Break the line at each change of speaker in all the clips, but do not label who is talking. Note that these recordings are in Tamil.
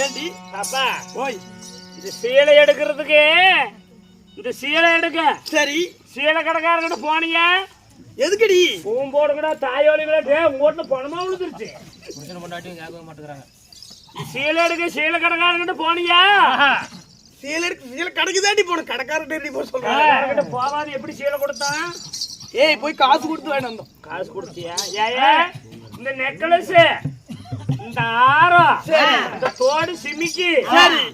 ஏண்டி?
அப்பா
ஓய்
இந்த சீலை எடுக்கிறதுக்கு இந்த சீலை எடுக்க.
சரி.
சீலை கடைக்காரங்கிட்ட போனீங்க
எதுக்குடி?
பூம்போடுங்கடா தாயோலிங்களா. டே உங்க வீட்டுல பணமா விழுந்துருச்சு. சீலை எடுக்க சீலை கடைக்காரங்கிட்ட போனீங்க
சீல இருக்கு சீல கடைக்கு தாண்டி போன கடைக்காரன் போய் சொல்றாங்க
கடைக்காரங்கிட்ட போகாது எப்படி சீலை கொடுத்தான்
ஏய் போய் காசு கொடுத்து வேணும் வந்தோம்.
காசு கொடுத்தியா? ஏயா இந்த நெக்லஸ். இந்த ஆரம் இந்த தோடு சிமிக்கி.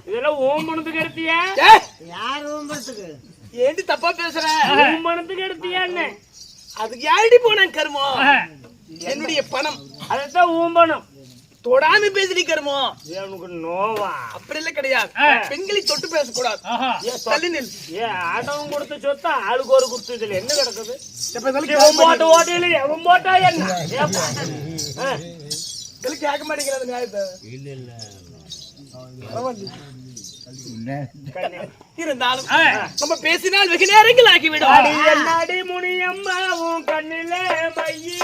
இதெல்லாம் ஓம்பனத்துக்கு எடுத்தியா?
ஏய், ஏண்டி தப்பா பேசுற?
ஓம்பனத்துக்கு எடுத்தியான்னு
அதுக்கு யாரடி போனேன் கருமோ? என்னுடைய பணம்.
அதைத்தான் ஊம்பணும்
தொடாம பேசுறீ கருமோ?
எனக்கு நோவா.
அப்படி எல்லாம் கிடையாது. பெண்களை தொட்டு பேசக்கூடாது. தள்ளி நில்.
ஏ ஆட்டவும் கொடுத்த சொத்தா? ஆளுக்கு ஒரு கொடுத்து இதுல என்ன கிடக்குது? போட்டா என்ன?
இதெல்லாம் கேட்க மாட்டேங்கிறது நியாயத்தை பரவாயில்லை.
கண்ணே.
இருந்தாலும் நம்ம பேசினால் வெகு நேரங்கள் ஆகிவிடும்
அடி என்னடி முனியம்மா உன் கண்ணிலே மையி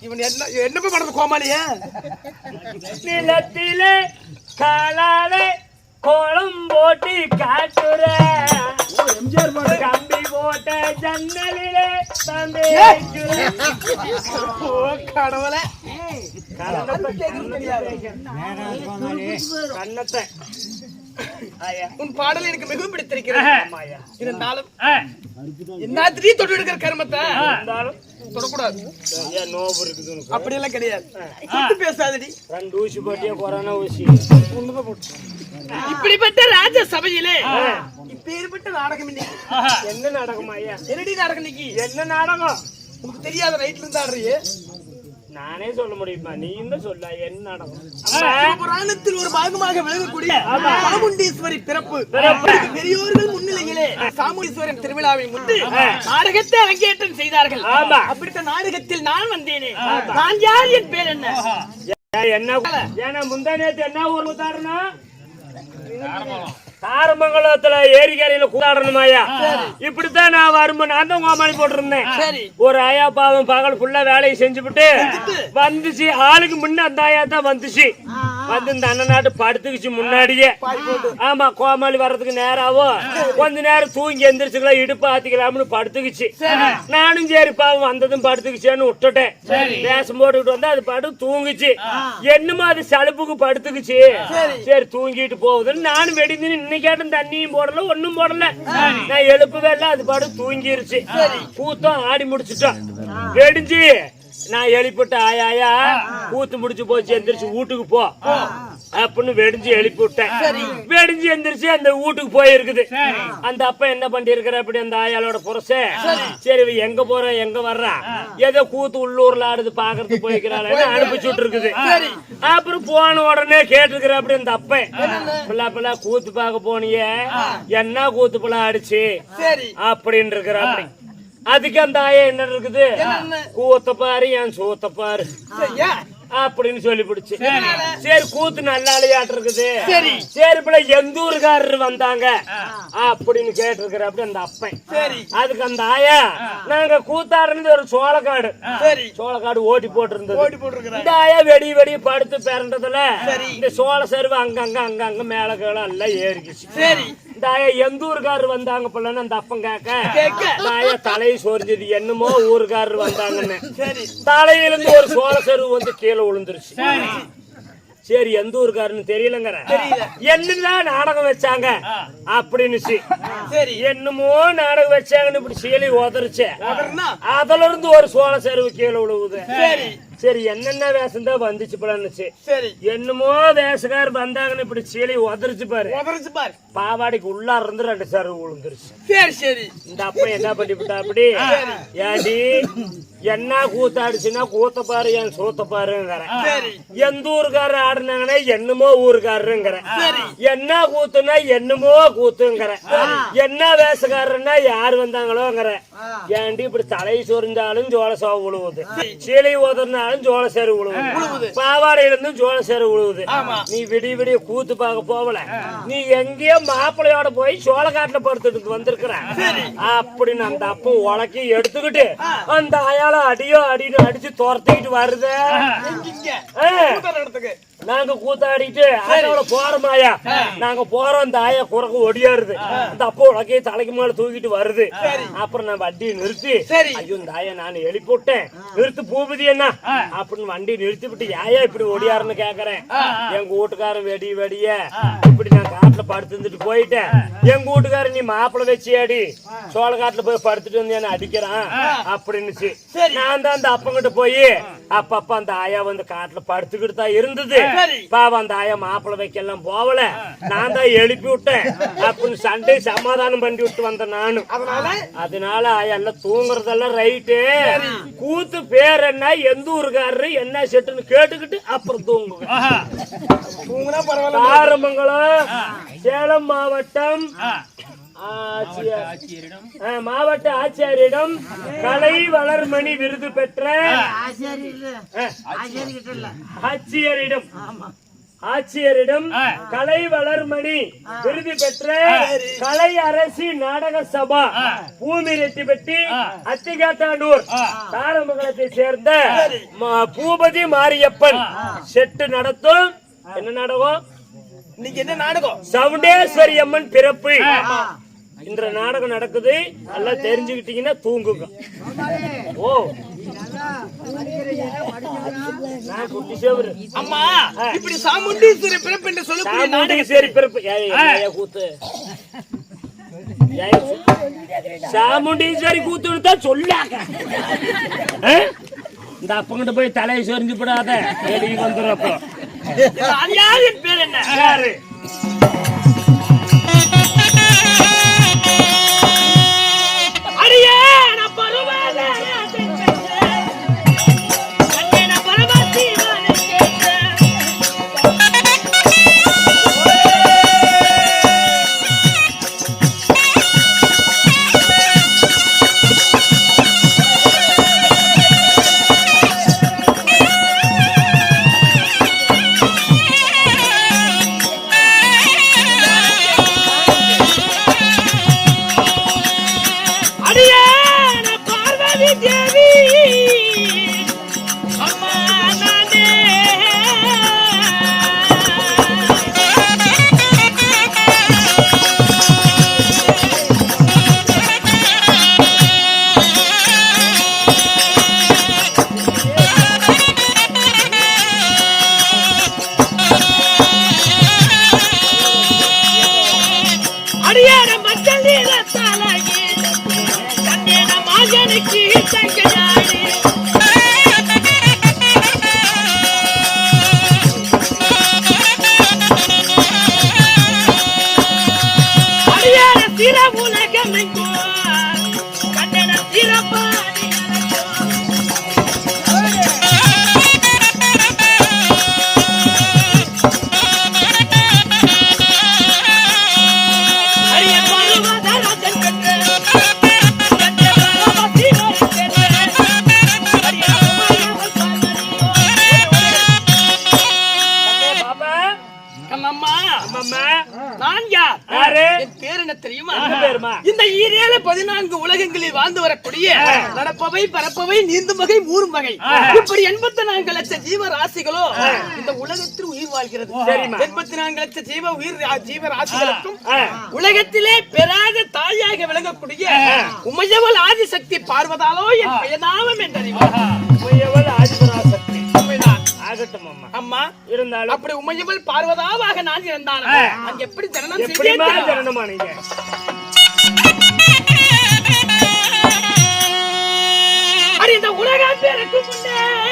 இவன் என்ன என்னப்பா பண்றது கோமாளியே?
நிலத்திலே காலாலே கோலம் போட்டு காட்டுற. கம்பி போட்ட ஜன்னலிலே தந்தை
கடவுளே.
கண்ணத்தை.
உன் பாடல் எனக்கு மிகவும் பிடித்திருக்கிறது
ஆமாயா
இருந்தாலும் என்னத்திலையும் தொட்டு எடுக்கிற கருமத்தை?
இருந்தாலும்
தொடக்கூடாது.
நோவு இருக்குது
அப்படி எல்லாம் கிடையாது. பேசாதடி.
ரெண்டு ஊசி போட்டியா கொரோனா ஊசி?
ஒண்ணுதான் போட்டு இப்படிப்பட்ட ராஜ சபையிலே இப்பேற்பட்ட நாடகம் இன்னைக்கு.
என்ன நாடகம் ஐயா
என்னடி நாடகம் இன்னைக்கு?
என்ன நாடகம்?
உனக்கு தெரியாத நைட்ல இருந்து ஆடுறியே.
நானே சொல்ல முடியுமா? நீ இந்த சொல்ல என்ன
புராணத்தில் ஒரு பாகமாக விளங்கக்கூடிய சாமுண்டீஸ்வரி பிறப்பு. பெரியோர்கள் முன்னிலையிலே சாமுண்டீஸ்வரன் திருவிழாவை முன்னிட்டு நாடகத்தை அரங்கேற்றம் செய்தார்கள்.
ஆமா.
அப்படித்த நாடகத்தில் நான் வந்தேனே. நான் யார் என் பேர் என்ன?
ஏன் என்ன? ஏன்னா முந்தா நேத்து என்ன ஊர் கூத்தாடணும் தாரமங்கலத்துல ஏரிக்கரையில கூத்தாடணுமாயா இப்படித்தான் நான் வரும்போது நான் தான் கோமாளி போட்டிருந்தேன். ஒரு ஆயா பாவம் பகல் ஃபுல்லா வேலையை செஞ்சுபிட்டு வந்துச்சு. ஆளுக்கு முன்ன அந்த ஆயா தான் வந்துச்சு. வந்து இந்த அண்ணன் நாட்டு படுத்துக்குச்சு முன்னாடியே. ஆமா கோமாளி வர்றதுக்கு நேராவும் கொஞ்ச நேரம் தூங்கி எந்திரிச்சுக்கலாம் இடுப்பு ஆத்திக்கலாம்னு படுத்துக்குச்சு. நானும் சரி பாவம் வந்ததும் படுத்துக்குச்சேன்னு விட்டுட்டேன். வேஷம் போட்டுக்கிட்டு வந்தா அது படு தூங்குச்சு. என்னமோ அது சலுப்புக்கு படுத்துக்குச்சு. சரி. தூங்கிட்டு போகுதுன்னு நானும் வெடிந்து இன்னைக்காட்டும் தண்ணியும் போடல ஒண்ணும் போடல. நான் எழுப்பவே இல்லை அது பாடு தூங்கிருச்சு. கூத்தம் ஆடி முடிச்சுட்டோம். வெடிஞ்சு நான் எழுப்பிவிட்ட ஆயாயா கூத்து முடிச்சு போச்சு எந்திரிச்சு வீட்டுக்கு போ. அப்படின்னு வெடிஞ்சு எழுப்பி விட்டேன் வெடிஞ்சு எந்திரிச்சு அந்த வீட்டுக்கு போயிருக்குது. அந்த அப்பா என்ன பண்ணிருக்கிற அப்படி அந்த ஆயாளோட புரச? சரி. எங்க போற எங்க வர்றா? ஏதோ கூத்து உள்ளூர்ல ஆடுது பாக்குறது போய்க்கிறாள் அனுப்பிச்சு விட்டு இருக்குது அப்புறம் போன உடனே கேட்டிருக்கிற அப்படி அந்த அப்பன் பிள்ளை பிள்ளை கூத்து பார்க்க போனியே. என்ன கூத்து பிள்ளை அடிச்சு
சரி.
அப்படின்னு இருக்கிற அப்படி அதுக்கு அந்த ஆயா என்ன இருக்குது? கூத்த பாரு என் சூத்த பாரு. அப்படின்னு சொல்லி பிடிச்சு சரி கூத்து நல்ல ஆளையாட்டு இருக்குது.
சரி.
சரி பிள்ளை எந்த ஊருக்காரர் வந்தாங்க? அப்படின்னு கேட்டிருக்கிற அப்படி அந்த அப்பன்.
சரி.
அதுக்கு அந்த ஆயா நாங்க கூத்தாடுறது ஒரு சோளக்காடு.
சரி.
சோளக்காடு ஓட்டி போட்டு இருந்தது
ஓடி போட்டிருக்கிறேன்
இந்த ஆயா வெடி வெடி படுத்து பிறந்ததுல
சரி.
இந்த சோள சருவு அங்கங்க அங்கங்க மேல கீழ எல்லாம் ஏறிக்குச்சு. ஆயா எந்த ஊருக்காரர் வந்தாங்க பிள்ளைன்னு அந்த அப்பன் கேட்க ஆயா தலையை சொரிஞ்சது. என்னமோ ஊருக்காரர் வந்தாங்கன்னு. தலையிலிருந்து ஒரு சோள சருவு வந்து கீழே விழுந்துருச்சு. சரி. எந்த ஊருக்காருன்னு தெரியலங்கிற. என்னதான் நாடகம் வச்சாங்க? அப்படின்னுச்சு.
சரி.
என்னமோ நாடகம் வச்சாங்கன்னு இப்படி சீலை உதறிச்சு. அதுல இருந்து ஒரு சோள சருவு கீழே விழுவுது.
சரி
சரி என்னென்ன வேஷம் தான் வந்துச்சு பலன்னுச்சு
சரி.
என்னமோ வேஷக்கார் வந்தாங்கன்னு இப்படி சீலை உதறிச்சு பாரு.
உதறிச்சு பாரு.
பாவாடைக்கு உள்ளார இருந்து ரெண்டு சருவு விழுந்துருச்சு.
சரி சரி.
இந்த அப்பா என்ன பண்ணிவிட்டா அப்படி ஏடி என்ன கூத்தாடிச்சுன்னா கூத்த பாரு என் சூத்த பாருங்கிறேன் எந்த ஊருக்காரர் ஆடுனாங்கன்னா என்னமோ ஊருக்காரருங்கிற
சரி.
என்ன கூத்துனா என்னமோ கூத்துங்கிற என்ன வேஷக்காரன்னா யார் வந்தாங்களோங்கிற ஏன்டி இப்படி தலை சொரிஞ்சாலும் ஜோள சோக விழுவுது சீலை ஓதுனாலும் ஜோள சேரு விழுவுது பாவாடையில இருந்தும் ஜோள சேரு விழுவுது நீ விடிய விடிய கூத்து பார்க்க போகல. நீ எங்கேயோ மாப்பிள்ளையோட போய் சோளக்காட்டுல படுத்துட்டு வந்திருக்கிற. அப்படின்னு அந்த அப்பம் உலக்கி எடுத்துக்கிட்டு அந்த அயால அடியோ அடின்னு அடிச்சு துரத்திக்கிட்டு வருதே. நாங்க கூத்தாடிட்டு ஆட்டோல போறோமாயா நாங்க போறோம் அந்த ஆயா குறக்கு ஒடியாருது. அந்த அப்போ உலகையே தலைக்கு மேல தூக்கிட்டு வருது. அப்புறம் நான் வண்டியை நிறுத்தி. ஐயோ இந்த ஆயா நான் எழுப்பி விட்டேன் நிறுத்து பூபதி என்ன அப்படின்னு வண்டி நிறுத்தி விட்டு ஏயா இப்படி ஒடியாருன்னு கேக்குறேன்? எங்க வீட்டுக்காரன் வெடி வெடிய. இப்படி நான் காட்டுல படுத்து இருந்துட்டு போயிட்டேன். எங்க வீட்டுக்காரன் நீ மாப்பிளை வச்சியாடி. சோழ காட்டுல போய் படுத்துட்டு வந்து என்ன அடிக்கிறான் அப்படின்னுச்சு. நான் தான் அந்த அப்பங்கிட்ட போய் அப்பப்ப அந்த ஆயா வந்து காட்டுல படுத்துக்கிட்டு தான் இருந்தது. பாவம் அந்த ஆயா மாப்பிளை வைக்கலாம் போகல நான் தான் எழுப்பி விட்டேன். அப்படின்னு சண்டை சமாதானம் பண்ணி விட்டு வந்தேன் நானு.
அதனால?
அதனால ஆயா எல்லாம் தூங்குறதெல்லாம் ரைட்டு. கூத்து பேர் என்ன எந்த ஊருக்காரரு என்ன செட்டுன்னு கேட்டுக்கிட்டு அப்புறம்
பரவாயில்ல.
தாரமங்கலம் சேலம் மாவட்டம் மாவட்ட ஆட்சியரிடம். கலை வளர்மணி விருது பெற்ற ஆட்சியரிடம். ஆட்சியரிடம் கலை வளர்மணி விருது பெற்ற கலை அரசி நாடக சபா பூமி ரெட்டிப்பட்டி அத்திகாத்தாண்டூர் தாரமங்கலத்தை சேர்ந்த ம- பூபதி மாரியப்பன். செட்டு நடத்தும். என்ன நாடகம்?
இன்னைக்கு என்ன நாடகம்?
சவுண்டேஸ்வரி அம்மன் பிறப்பு. இந்த நாடகம் நடக்குது. எல்லாம் தெரிஞ்சுக்கிட்டீங்கன்னா தூங்குங்க. ஓ. நான் குட்டி சேவரு.
அம்மா இப்படி சாமுண்டீஸ்வரி பிறப்பு என்று நாடகம்
சாமுண்டீஸ்வரி பிறப்பு. கூத்து. சாமுண்டீஸ்வரி கூத்துன்னு தான் சொல்லாங்க? இந்த அப்பங்கிட்ட போய் தலையை சொரிஞ்சு விடாத வெளியே வந்துடும் அப்புறம்
பேர் என்ன? அடியார நான் மஞ்சள் நீரத்தாலாகி கண்ணே நான் மகனுக்கு தங்கையாடி பதினான்கு உலகங்களில் வாழ்ந்து வரக்கூடிய நடப்பவை பரப்பவை நீந்தும் வகை ஊரும் வகை. இப்படி எண்பத்தி நான்கு லட்சம் ஜீவ ராசிகளோ இந்த உலகத்தில் உயிர் வாழ்கிறது. எண்பத்தி நான்கு லட்சம் ஜீவ உயிர் ஜீவ ராசிகளுக்கும். உலகத்திலே பெறாத தாயாக விளங்கக்கூடிய உமையவள் ஆதிசக்தி பார்வதாலோ என் பயனாமம் என்றறிவார்.
உமையவள் ஆதிபராசக்தி. ஆகட்டும் அம்மா.
அம்மா
இருந்தாலும்
அப்படி உமையவள் பார்வதாவாக நான் இருந்தாலும் அங்க எப்படி
எப்படிமா
செய்ய
ஜனனமா நீங்க?
இந்த உலகம்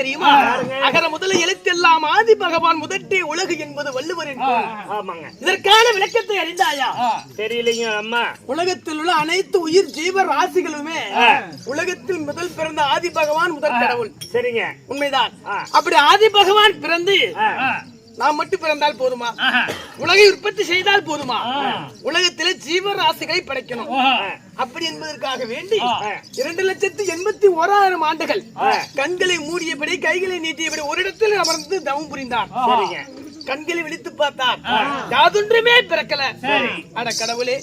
தெரியுமா? அகர முதல எழுத்தெல்லாம் ஆதி பகவான் முதற்றே உலகு என்பது வள்ளுவர்.
ஆமாங்க.
இதற்கான விளக்கத்தை அறிந்தாயா?
தெரியலைங்க அம்மா.
உலகத்தில் உள்ள அனைத்து உயிர் ஜீவ ராசிகளுமே உலகத்தில் முதல் பிறந்த ஆதி பகவான் முதல் கடவுள்.
சரிங்க.
உண்மைதான். அப்படி ஆதி பகவான் பிறந்து நாம் மட்டும் பிறந்தால் போதுமா? உலகை உற்பத்தி செய்தால் போதுமா? உலகத்திலே ஜீவராசிகளை படைக்கணும். அப்படி என்பதற்காக வேண்டி இரண்டு லட்சத்து எண்பத்தி ஓராயிரம் ஆண்டுகள் கண்களை மூடியபடி கைகளை நீட்டியபடி ஒரு இடத்தில் அமர்ந்து தவம் புரிந்தார்.
சரிங்க.
கண்களை விழித்து பார்த்தார். யாதொன்றுமே பிறக்கல. அட கடவுளே.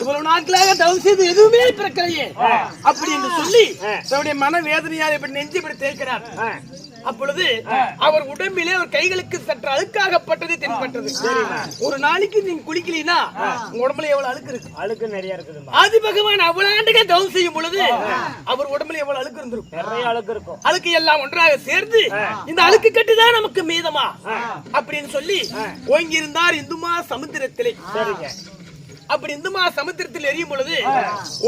இவ்வளவு நாட்களாக தவம் செய்து எதுவுமே பிறக்கலையே. அப்படி என்று சொல்லி தன்னுடைய மன வேதனையால் இப்படி நெஞ்சு இப்படி தேய்க்கிறார். அப்பொழுது அவர் உடம்பிலே அவர் கைகளுக்கு சற்று அழுக்காகப்பட்டது தென்பட்டது ஒரு நாளைக்கு நீங்க குளிக்கலீனா உங்க உடம்புல எவ்வளவு அழுக்கு இருக்கு?
அழுக்கு நிறைய இருக்குதுமா
ஆதி பகவான் அவ்வளவு ஆண்டுகள் தவம் செய்யும் பொழுது அவர் உடம்புல எவ்வளவு அழுக்கு இருந்திருக்கும்?
நிறைய அழுக்கு இருக்கும்.
அழுக்கு எல்லாம் ஒன்றாக சேர்ந்து இந்த அழுக்கு கட்டுதான் நமக்கு மீதமா? அப்படின்னு சொல்லி ஓங்கி இருந்தார் இந்துமா சமுத்திரத்திலே.
சரிங்க.
அப்படி இந்துமா சமுத்திரத்தில் எரியும் பொழுது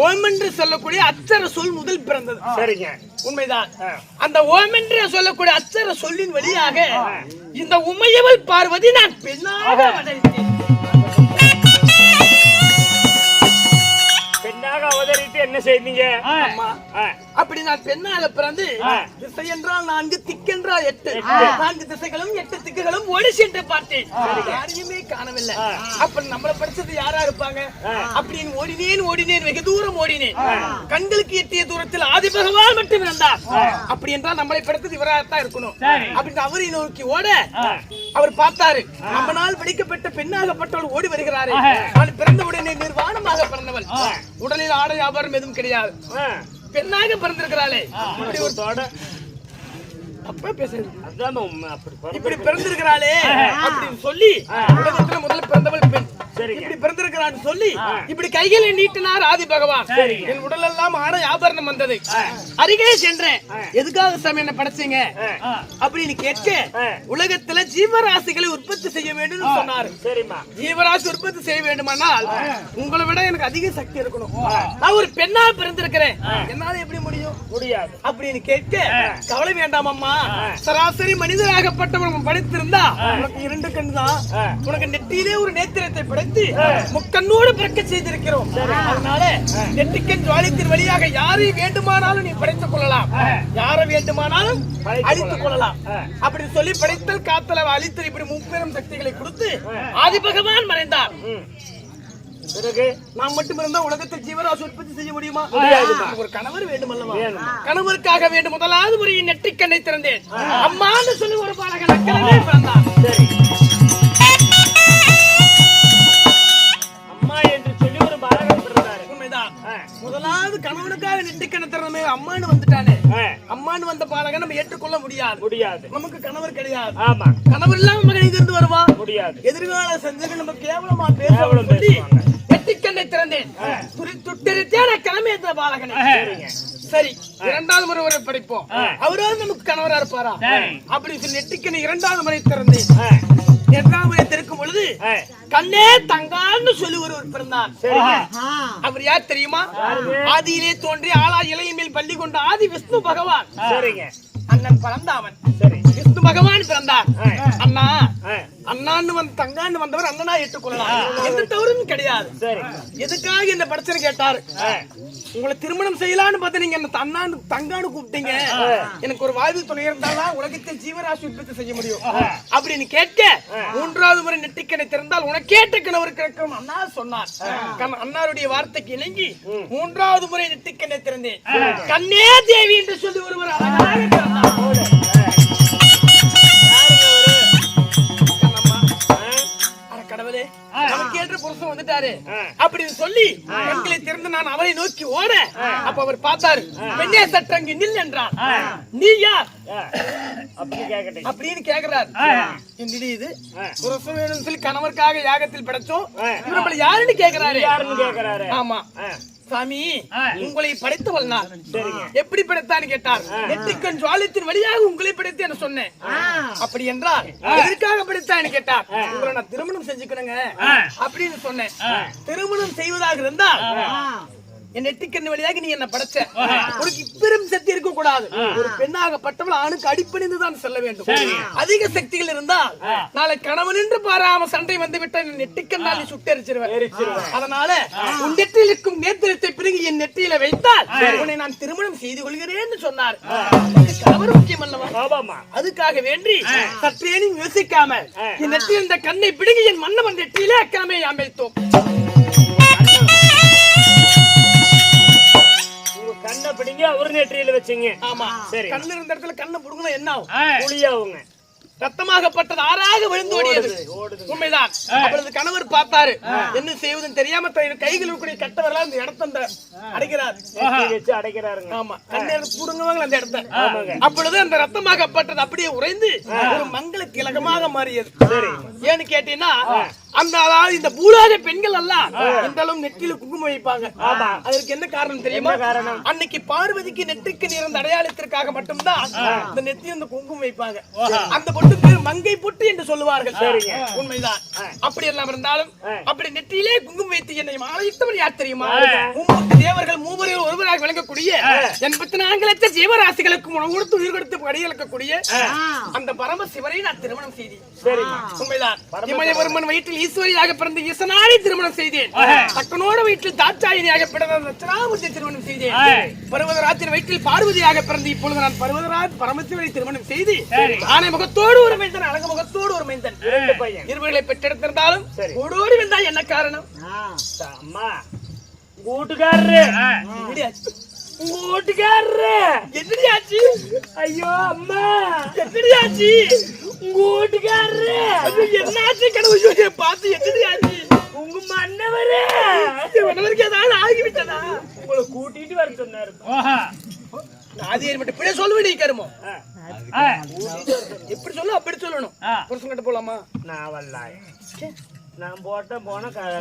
ஓம் என்று சொல்லக்கூடிய அச்சர சொல் முதல் பிறந்தது.
சரிங்க.
உண்மைதான். அந்த ஓம் என்று சொல்லக்கூடிய அச்சர சொல்லின் வழியாக இந்த உமையவள் பார்வதி நான் பெண்ணாக அவதரித்தேன்.
பெண்ணாக அவதரித்து என்ன செய்தீங்க?
அப்படி நான் பெண்ணாக பிறந்து திசை என்றால் நான்கு திக்கென்றால் எட்டு. நான்கு திசைகளும் எட்டு திக்குகளும் ஓடி சென்று பார்த்தேன். யாரையுமே காணவில்லை. அப்ப நம்மள படிச்சது யாரா இருப்பாங்க? அப்படின்னு ஓடினேன் ஓடினேன் வெகு தூரம் ஓடினேன். கண்களுக்கு எட்டிய தூரத்தில் ஆதி பகவான் மட்டும் இருந்தார். அப்படி என்றால் நம்மளை படுத்தது இவராகத்தான் இருக்கணும். அப்படின்னு அவரை நோக்கி ஓட அவர் பார்த்தாரு. நம்ம நாள் படிக்கப்பட்ட பெண்ணாகப்பட்டவள் ஓடி வருகிறாரே. நான் பிறந்த உடனே நிர்வாணமாக பிறந்தவள். உடலில் ஆடை ஆபரணம் எதுவும் கிடையாது. பெண்ணாக பிறந்திருக்கிறாளே. இப்படி ஒரு
தோட.
தப்பா பேசுறது
அதான் அப்படி
இப்படி பிறந்திருக்கிறாளே அப்படின்னு சொல்லி உலகத்துல முதல்ல பிறந்தவள் பெண். இப்படி பிறந்திருக்கிறான்னு சொல்லி இப்படி கைகளை நீட்டினார் ஆதி பகவான். என் உடல் எல்லாம் ஆட ஆபரணம் வந்தது. அருகே சென்றேன். எதுக்காக சாமி என்ன படைச்சீங்க? அப்படின்னு கேட்க உலகத்துல ஜீவராசிகளை உற்பத்தி செய்ய வேண்டும் சொன்னாரு. ஜீவராசி உற்பத்தி செய்ய வேண்டுமானால் உங்களை விட எனக்கு அதிக சக்தி இருக்கணும். நான் ஒரு பெண்ணா பிறந்திருக்கிறேன். என்னால எப்படி முடியும்?
முடியாது.
அப்படின்னு கேட்க கவலை வேண்டாம் அம்மா. சராசரி மனிதராகப்பட்டவன் படைத்திருந்தா உனக்கு இரண்டு கண் தான். உனக்கு நெற்றியிலே ஒரு நேத்திரத்தை படைத்து முக்கண்ணோடு பிறக்க செய்திருக்கிறோம். அதனால நெற்றிக்கண் ஜுவாலித்தின் வழியாக யாரை வேண்டுமானாலும் நீ படைத்துக் கொள்ளலாம். யாரை வேண்டுமானாலும் அழித்துக் கொள்ளலாம். அப்படின்னு சொல்லி படைத்தல் காத்தல அழித்தல் இப்படி முப்பெரும் சக்திகளை கொடுத்து ஆதி பகவான் மறைந்தார்.
பிறகு
நாம் மட்டும் இருந்தா உலகத்தில் ஜீவராசி உற்பத்தி செய்ய முடியுமா. ஒரு கணவர் வேண்டும் அல்லவா. கணவருக்காக வேண்டும் முதலாவது முறையை நெற்றிக்கண்ணை திறந்தேன். அம்மான்னு சொல்லி ஒரு பாலகன் முடியாது. நமக்கு கணவர் கிடையாது.
ஆமா.
கணவர் இல்லாம மகன் இங்க இருந்து வருவா?
முடியாது.
எதிர்கால சந்தேகம் நம்ம கேவலமா
பேசுவாங்க.
நெற்றிக்கண்ணை திறந்தேன். துரி துட்டெரித்தே நான் கிளம்பி இந்த பாலகனை
சரிங்க.
சரி இரண்டாவது முறை ஒரு படிப்போம். அவராவது நமக்கு கணவரா இருப்பாரா? அப்படி சொல்லி நெட்டிக்கனை இரண்டாவது முறை திறந்தேன். இரண்டாவது முறை திறக்கும் பொழுது கண்ணே தங்கான்னு சொல்லி ஒருவர் பிறந்தார். அவர் யார் தெரியுமா? ஆதியிலே தோன்றி ஆளா இலையின் மேல் பள்ளி கொண்ட ஆதி விஷ்ணு பகவான்.
சரிங்க.
அண்ணன்
பழந்தாமன்.
விஷ்ணு பகவான் பிறந்தார் அண்ணா. அண்ணான்னு வந்து தங்கான்னு வந்தவர் அண்ணனா ஏற்றுக்கொள்ளலாம். எந்த தவறும் கிடையாது. எதுக்காக என்ன படிச்சன்னு கேட்டாரு? உங்களை திருமணம் செய்யலாம்னு பார்த்து நீங்க என்ன தன்னான்னு தங்கான்னு கூப்பிட்டீங்க. எனக்கு ஒரு வாழ்வு துணை இருந்தால்தான் உலகத்தில் ஜீவராசி உற்பத்தி செய்ய முடியும். அப்படின்னு கேட்க மூன்றாவது முறை நெட்டிக்கடை திறந்தால் உனக்கேற்ற கிணவர் கிடைக்கும் அண்ணா சொன்னார். அண்ணாருடைய வார்த்தைக்கு இணங்கி மூன்றாவது முறை நெட்டிக்கடை திறந்தேன். கண்ணே தேவி என்று சொல்லி ஒருவர் அழகாக வந்துட்டாரு அப்படின்னு சொல்லி கண்களை திறந்து நான் அவரை நோக்கி ஓட. அப்ப அவர் பார்த்தாரு பெண்ணே சற்றங்கு நில் என்றார். நீ யார்? அப்படின்னு கேக்குறாரு. என்னடி இது?
ஆ.
புருஷன் வேணும்னு சொல்லி கணவருக்காக யாகத்தில் படைச்சோம் நம்மள யாருன்னு கேக்குறாரு?
யாருன்னு கேக்குறாரு?
ஆமா. சாமி உங்களை படைத்தவள் நான். எப்படி படைத்தான்னு கேட்டார். நெற்றிக்கண் ஜுவாலத்தின் வழியாக உங்களை படைத்து என்ன சொன்னேன். அப்படி என்றால் எதற்காக படைத்தான்னு கேட்டார். உங்களை நான் திருமணம் செஞ்சுக்கணுங்க அப்படின்னு சொன்னேன். திருமணம் செய்வதாக இருந்தால் என் நெற்றிக்கண் வழியாக நீ என்ன படைச்ச. உனக்கு சக்தி இருக்க கூடாது. ஒரு பெண்ணாகப்பட்டவள் ஆணுக்கு அடிப்பணிந்து தான் செல்ல வேண்டும். அதிக சக்திகள் இருந்தால் நாளை கணவன் என்று பாராம சண்டை வந்து விட்ட நெட்டிக்கண்ணால் நீ சுட்டரிச்சிருவேன். அதனால உன் நெற்றியில் இருக்கும் நேத்திரத்தை பிறகு என் நெற்றியில வைத்தால் உன்னை நான் திருமணம் செய்து கொள்கிறேன்னு சொன்னார். கணவர் முக்கியம் அல்லவா? அதுக்காக வேண்டி சற்றேனும் யோசிக்காம என் நெற்றியில் இந்த கண்ணை பிடுங்கி என் மன்னவன் நெற்றியிலே அக்காமே அமைத்தோம்
வச்சீங்க.
ஆமா.
சரி.
கண்ணு இருந்த இடத்துல கண்ணை புடுங்கினா என்ன ஆகும்?
புளியாவுங்க
ரத்தமாகப்பட்டது ஆறாக விழுந்தோடியது
ஓடுது.
உண்மைதான். அப்பொழுது கணவர் பார்த்தாரு. என்ன செய்வதுன்னு தெரியாம கைகள் இருக்கக்கூடிய கட்டவரெல்லாம் அந்த இடத்த அடைக்கிறார்
வச்சு அடைக்கிறாருங்க
ஆமா. கண்ணீர் புடுங்குவாங்க அந்த இடத்த. அப்பொழுது அந்த ரத்தமாகப்பட்டது அப்படியே உறைந்து ஒரு மங்கள திலகமாக மாறியது. ஏன்னு கேட்டீங்கன்னா அந்த அதாவது இந்த பூலாக பெண்கள் எல்லாம் அளவு நெற்றியில குங்குமம் வைப்பாங்க. அதற்கு என்ன காரணம் தெரியுமா? அன்னைக்கு பார்வதிக்கு நெற்றிக்கு நேர்ந்த அடையாளத்திற்காக மட்டும்தான் இந்த நெத்தி அந்த குங்குமம் வைப்பாங்க. அந்த பொட்டு பேர் மங்கை பொட்டு என்று சொல்லுவார்கள். உண்மைதான். அப்படி எல்லாம் இருந்தாலும் அப்படி நெற்றியிலே குங்குமம் வைத்து என்னை ஆலயித்தவர் யார் தெரியுமா? மும்மூர்த்தி தேவர்கள் மூவரில் ஒருவராக விளங்கக்கூடிய எண்பத்தி நான்கு லட்சம் ஜீவராசிகளுக்கு உணவு கொடுத்து உயிர் கொடுத்து படியளிக்கக்கூடிய அந்த பரமசிவரை நான் திருமணம் செய்தேன். உண்மைதான். இமயவர்மன் வயிற்றில் ஈஸ்வரியாக பிறந்த ஈசனாரை திருமணம் செய்தேன். தக்கனோட வயிற்றில் தாட்சாயினியாக பிறந்த தட்சணாமூர்த்தி திருமணம் செய்தேன். பர்வதராஜின் வயிற்றில் பார்வதியாக பிறந்து இப்பொழுது நான் பர்வதராஜ் பரமசிவரை திருமணம் செய்து ஆனை முகத்தோடு ஒரு மைந்தன் அழகு முகத்தோடு ஒரு மைந்தன் இருவர்களை பெற்றெடுத்திருந்தாலும் ஓடோடி வந்தா என்ன காரணம்?
அம்மா. கூட்டுக்காரரு வீட்டுக்காரரு.
என்னடியாச்சு
ஐயோ அம்மா.
என்னடியாச்சு அது என்னாச்சு ஐயோ, பார்த்து என்னடியாச்சு
உங்க மன்னவரு.
உணவருக்கு ஏதாவது ஆகிவிட்டதா?
உங்களை கூட்டிட்டு வர சொன்னாரு.
ஆதியார் மட்டும் இப்படியே சொல்லுவடி கருமோ. எப்படி சொல்லு அப்படி சொல்லணும். புருஷன் கிட்ட போலாமா?
நான் வல்லாய. நான் போட்ட போன சண்டை.